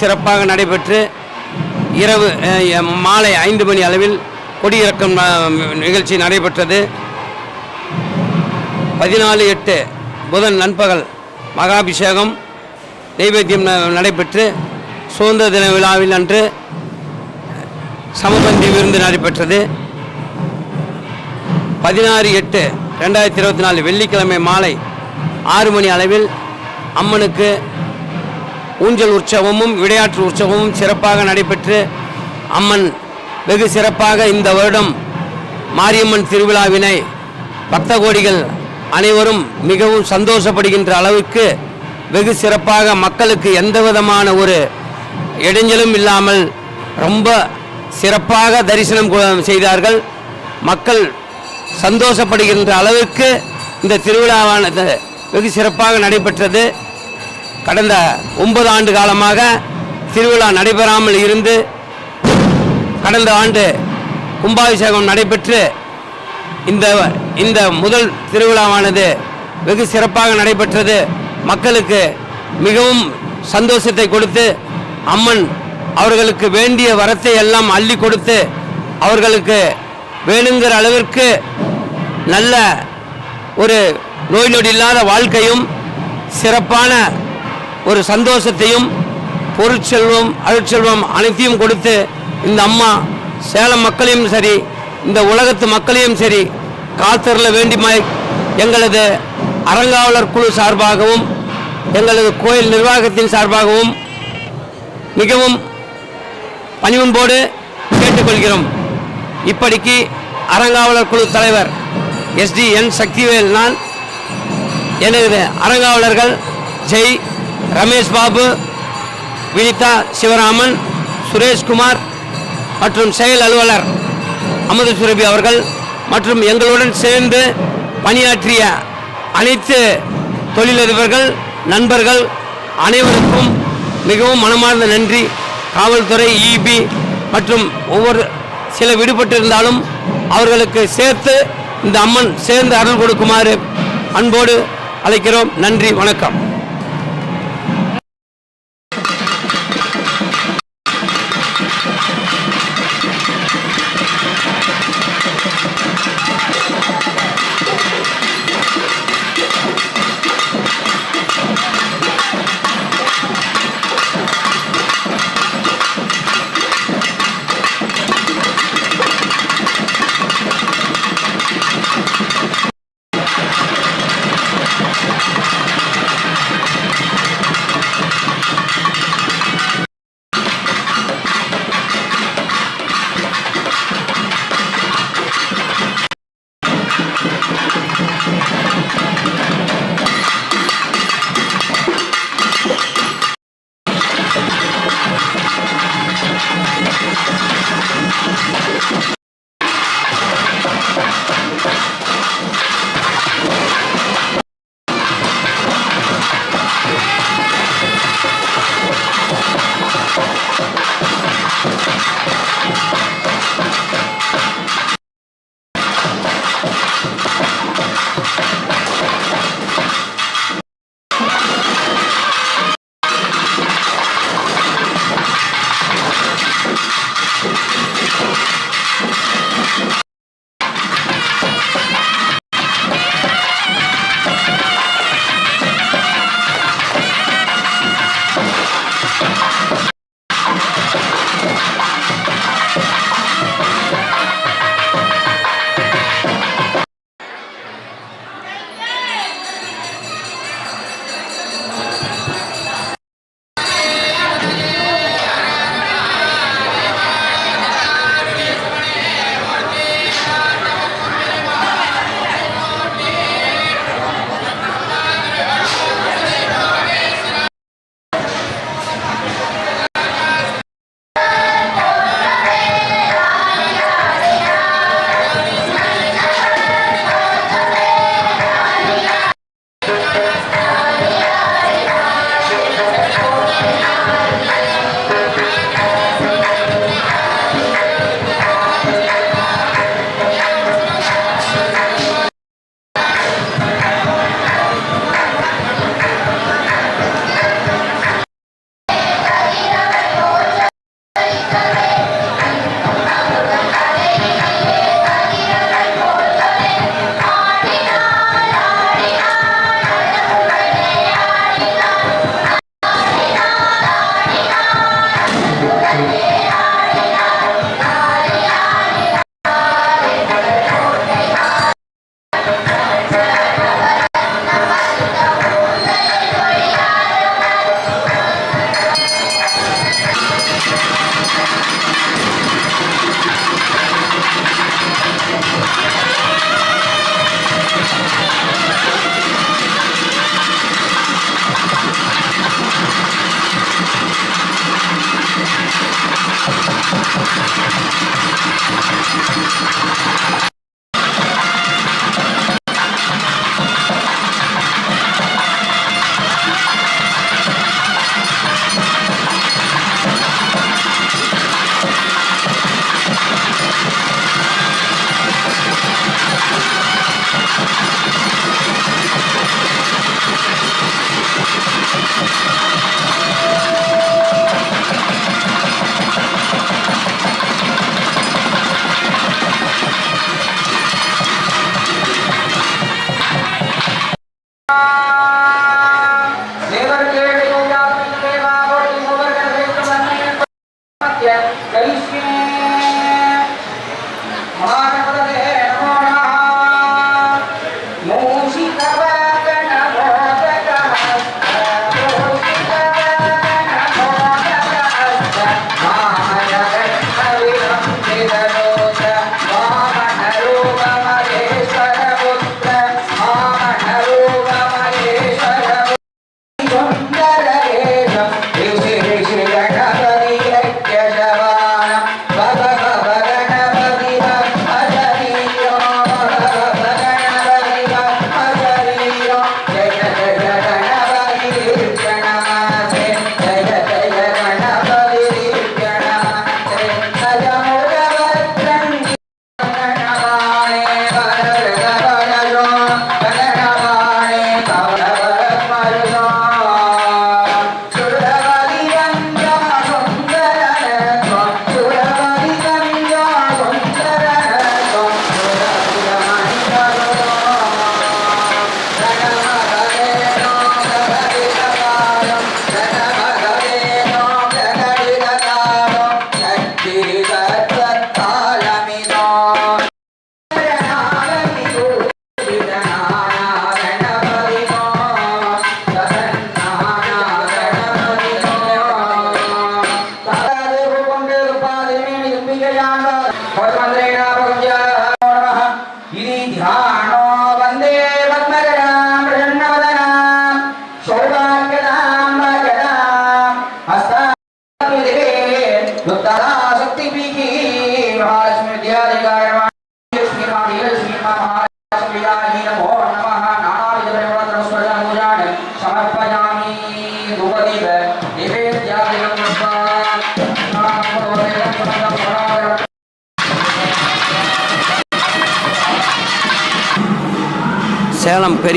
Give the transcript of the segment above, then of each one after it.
சிறப்பாக நடைபெற்று இரவு மாலை ஐந்து மணி அளவில் கொடியிறக்கம் நிகழ்ச்சி நடைபெற்றது. பதினாலு எட்டு புதன் நண்பகல் மகாபிஷேகம் நைவேத்தியம் நடைபெற்று சுதந்திர தின விழாவில் அன்று சமபந்தி விருந்து நடைபெற்றது. பதினாறு எட்டு ரெண்டாயிரத்தி இருபத்தி நாலு வெள்ளிக்கிழமை மாலை ஆறு மணி அளவில் அம்மனுக்கு ஊஞ்சல் உற்சவமும் விளையாட்டு உற்சவமும் சிறப்பாக நடைபெற்று அம்மன் வெகு சிறப்பாக இந்த வருடம் மாரியம்மன் திருவிழாவினை பக்த கோடிகள் அனைவரும் மிகவும் சந்தோஷப்படுகின்ற அளவுக்கு வெகு சிறப்பாக மக்களுக்கு எந்த விதமான ஒரு இடைஞ்சலும் இல்லாமல் ரொம்ப சிறப்பாக தரிசனம் செய்தார்கள். மக்கள் சந்தோஷப்படுகின்ற அளவுக்கு இந்த திருவிழாவானது வெகு சிறப்பாக நடைபெற்றது. கடந்த ஒன்பது ஆண்டு காலமாக திருவிழா நடைபெறாமல் இருந்து கடந்த ஆண்டு கும்பாபிஷேகம் நடைபெற்று இந்த இந்த முதல் திருவிழாவானது வெகு சிறப்பாக நடைபெற்றது. மக்களுக்கு மிகவும் சந்தோஷத்தை கொடுத்து அம்மன் அவர்களுக்கு வேண்டிய வரத்தை எல்லாம் அள்ளி கொடுத்து அவர்களுக்கு வேணுங்கிற அளவிற்கு நல்ல ஒரு நோய் நொடி இல்லாத வாழ்க்கையும் சிறப்பான ஒரு சந்தோஷத்தையும் பொருட்செல்வம் அருட்செல்வம் அனைத்தையும் கொடுத்து இந்த அம்மா சேலம் மக்களையும் சரி இந்த உலகத்து மக்களையும் சரி காத்தரில் வேண்டிமாய் எங்களது அறங்காவலர் குழு சார்பாகவும் எங்களது கோயில் நிர்வாகத்தின் சார்பாகவும் மிகவும் பணிவன்போடு கேட்டுக்கொள்கிறோம். இப்படிக்கு அறங்காவலர் குழு தலைவர் எஸ்டி என் சக்திவேல் நான் எனது அறங்காவலர்கள் ஜெய் ரமேஷ் பாபு வினிதா சிவராமன் சுரேஷ்குமார் மற்றும் செயல் அலுவலர் அமுத சுரபி அவர்கள் மற்றும் எங்களுடன் சேர்ந்து பணியாற்றிய அனைத்து தொழிலதிபர்கள் நண்பர்கள் அனைவருக்கும் மிகவும் மனமார்ந்த நன்றி. காவல்துறை இபி மற்றும் ஒவ்வொரு சில விடுபட்டிருந்தாலும் அவர்களுக்கு சேர்த்து இந்த அம்மன் சேர்ந்து அருள் கொடுக்குமாறு அன்போடு அழைக்கிறோம். நன்றி வணக்கம்.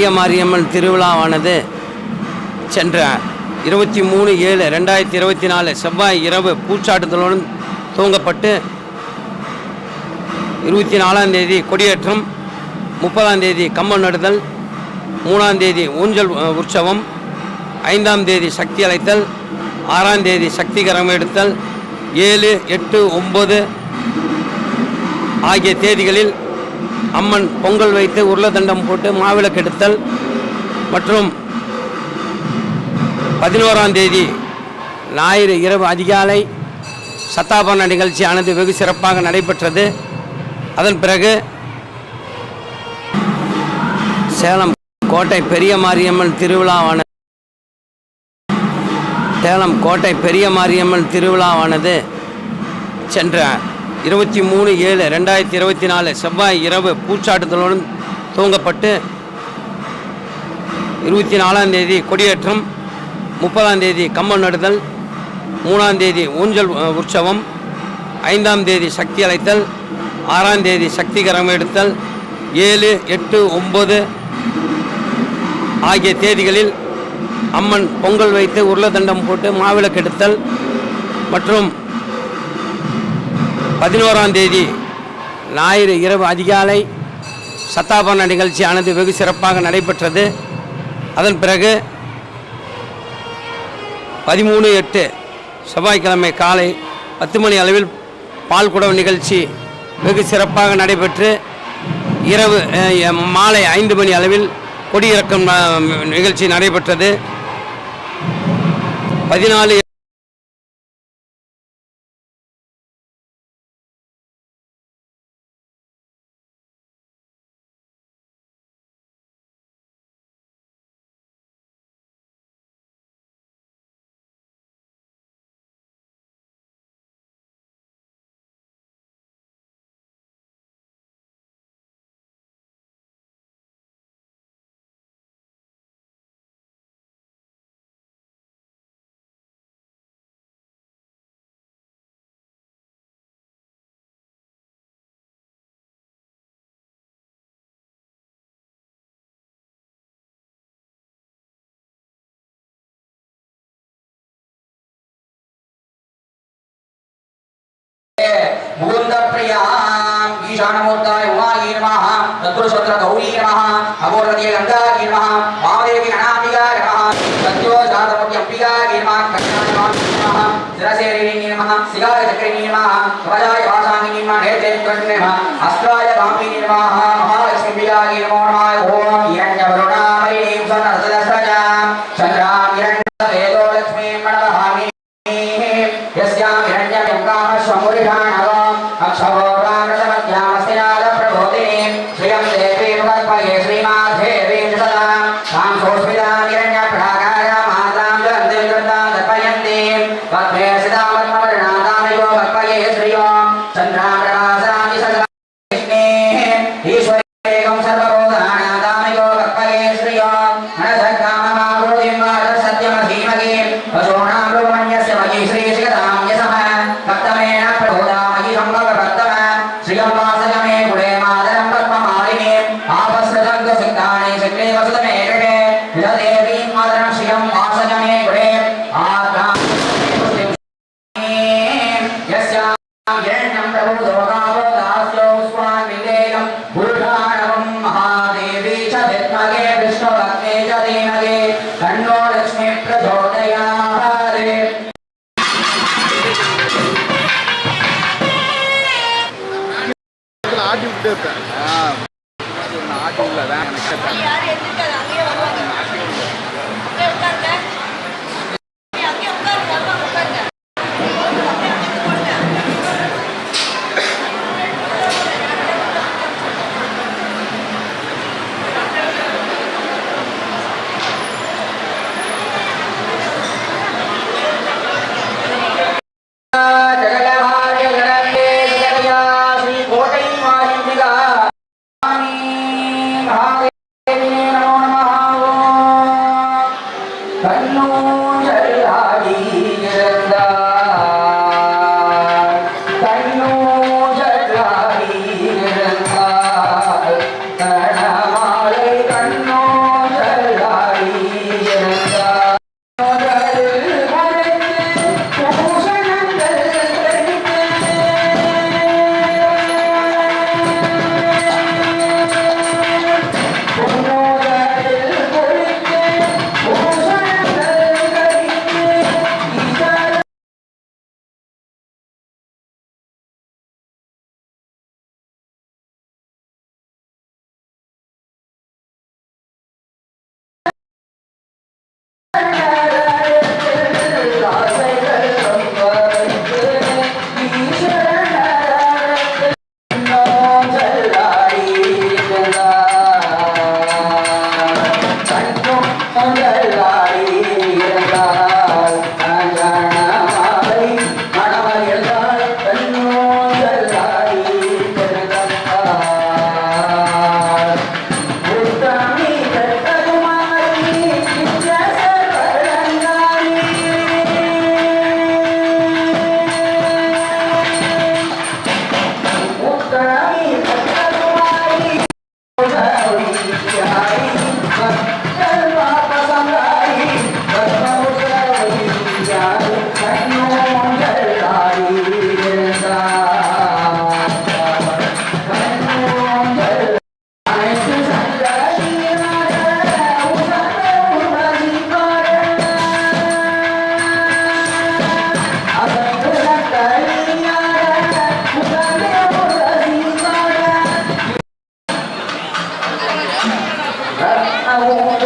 பெரிய மாரியம்மன் திருவிழாவானது சென்ற இருபத்தி மூணு ஏழு ரெண்டாயிரத்தி இருபத்தி நாலு செவ்வாய் இரவு பூச்சாட்டுதலுடன் துவங்கப்பட்டு இருபத்தி நாலாம் தேதி கொடியேற்றம் முப்பதாம் தேதி கம்பம் நடுதல் மூணாம் தேதி ஊஞ்சல் உற்சவம் ஐந்தாம் தேதி சக்தி அழைத்தல் ஆறாம் தேதி சக்தி கரம் எடுத்தல் ஏழு எட்டு ஒம்பது ஆகிய தேதிகளில் அம்மன் பொங்கல் வைத்து உருளதண்டம் போட்டு மாவிளக்கு எடுத்தல் மற்றும் பதினோராம் தேதி ஞாயிறு இரவு அதிகாலை சத்தாபரண நிகழ்ச்சியானது வெகு சிறப்பாக நடைபெற்றது. அதன் பிறகு சேலம் கோட்டை பெரிய மாரியம்மன் திருவிழாவான சேலம் கோட்டை பெரிய மாரியம்மன் திருவிழாவானது சென்ற இருபத்தி மூணு ஏழு ரெண்டாயிரத்தி இருபத்தி நாலு செவ்வாய் இரவு பூச்சாட்டுதலுடன் துவங்கப்பட்டு இருபத்தி நாலாம் தேதி கொடியேற்றம் முப்பதாம் தேதி கம்பம் நடுதல் மூணாம் தேதி ஊஞ்சல் உற்சவம் ஐந்தாம் தேதி சக்தி அழைத்தல் ஆறாம் தேதி சக்தி கரம் எடுத்தல் ஏழு எட்டு ஒம்பது ஆகிய தேதிகளில் அம்மன் பொங்கல் வைத்து உருளதண்டம் போட்டு மாவிளக்கெடுத்தல் மற்றும் பதினோராம் தேதி ஞாயிறு இரவு அதிகாலை சத்தாபரண நிகழ்ச்சியானது வெகு சிறப்பாக நடைபெற்றது. அதன் பிறகு பதிமூணு எட்டு செவ்வாய்க்கிழமை காலை பத்து மணி அளவில் பால் குடவு நிகழ்ச்சி வெகு சிறப்பாக நடைபெற்று இரவு மாலை ஐந்து மணி அளவில் கொடியிறக்கம் நிகழ்ச்சி நடைபெற்றது. பதினாலு ముకుందప్రియాం ఈశానమూర్తాయ ఉమాయే నమ చతురస్వత్ర గౌరీ నమ అగోరదీయ గంగాయే నమ మామదేవి అనామిగా నమ సత్యో శాతపతి అంబికాయే నమ శిరసేరిణి నమ శిగాయ చక్రిణి నమ కవయాయ వాసాంగిని నమ నేత్రేత్వని నమ అస్త్రాయ భామిని నమ మహాలక్ష్మిపియాయే నమో నమ ఓం హిరణ్యవరుణ a chavara சிலம்பா ஆட்டி விட்டு இருப்பேன் ஆட்டி விடல எனக்கு. 来，按摩